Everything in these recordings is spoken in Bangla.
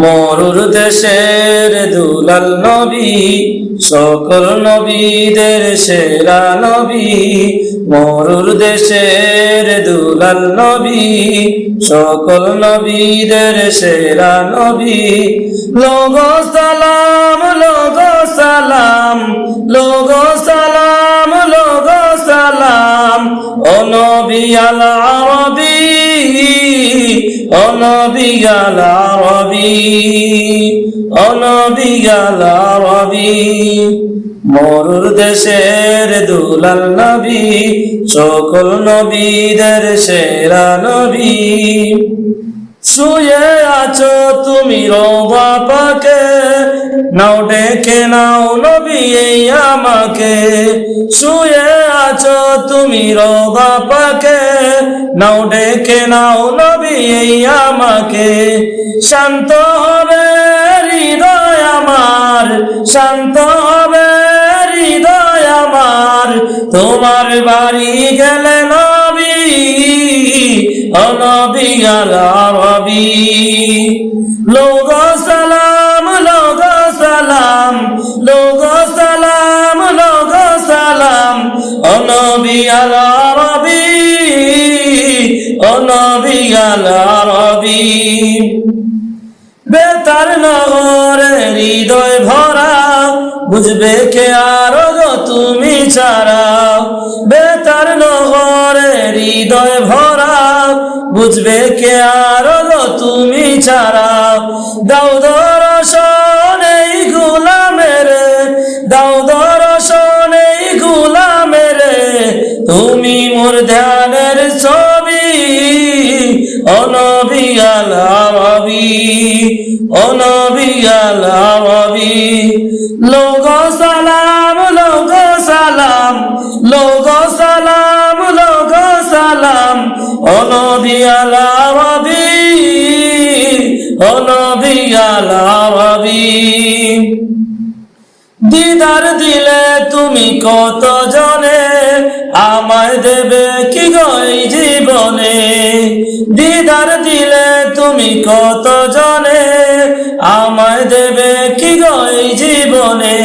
মরুর দেশের দুলাল নবী, সকল নবীদের সেরা নবী। মরুর দেশের দুলাল নবী, সকল নবীদের সেরা নবী। লোগো সালাম লোগো সালাম লোগো সালাম লোগো সালাম। ও নবী আল আরবী অনবিগাল আরবী, ও নবী মরুর দেশের দুলাল নবী সকল নবীদের সেরা নবী। শুয়ে আছো তুমি রোবা পাকে নাও ডেকে নাও নবী আমাকে। শুয়ে আছো তুমি রোবা পাকে নাও ডেকে নাও নবী আমাকে। শান্ত হবে হৃদয় আমার, শান্ত হবে হৃদয় আমার। তোমার বাড়ি গেলে নবী অনবী আলাবি লোগ সালাম আলাবি অনবী আলাবি বেতার নগরে হৃদয় ভরা, বুঝবে কে আর তুমি ছাড়া। বেতার নগরে হৃদয় ভরা, বুঝবে কে আর তুমি ছাড়া। দাও তুমি মোর ধ্যানের ছবি অনবী আলাবি অনবী আলাবি লোগ সালাম লোগ সালাম লোগ সালাম লোগ সালাম অনবী আলাবি অনবী আলাবি দিদার দিলে তুমি কত জনে? আমায় দেবে কি গই জীবনে? দিদার দিলে তুমি কত জনে? আমায় দেবে কি গই জীবনে?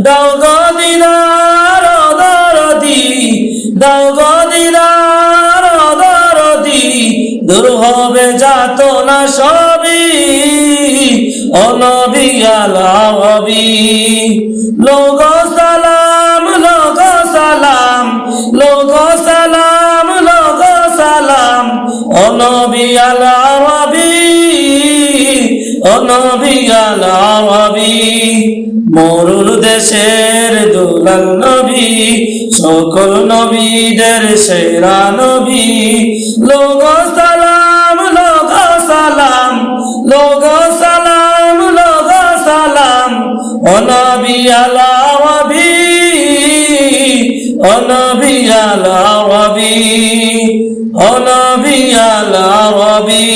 দাও গো দিদার দরদি, দাও গো দিদার দরদি। দূর হবে যাত না সবই অনবী আলাবি লোগ সালাম লোগ সালাম লোগ সালাম লোগ সালাম। অনবী আলাবি অনবী আলাবি মরুর দেশের দুলাল নবী, সকল নবীদের সেরা নবী। লোগ অনবী আলাবি অনবী আলাবি অনবী আলাবি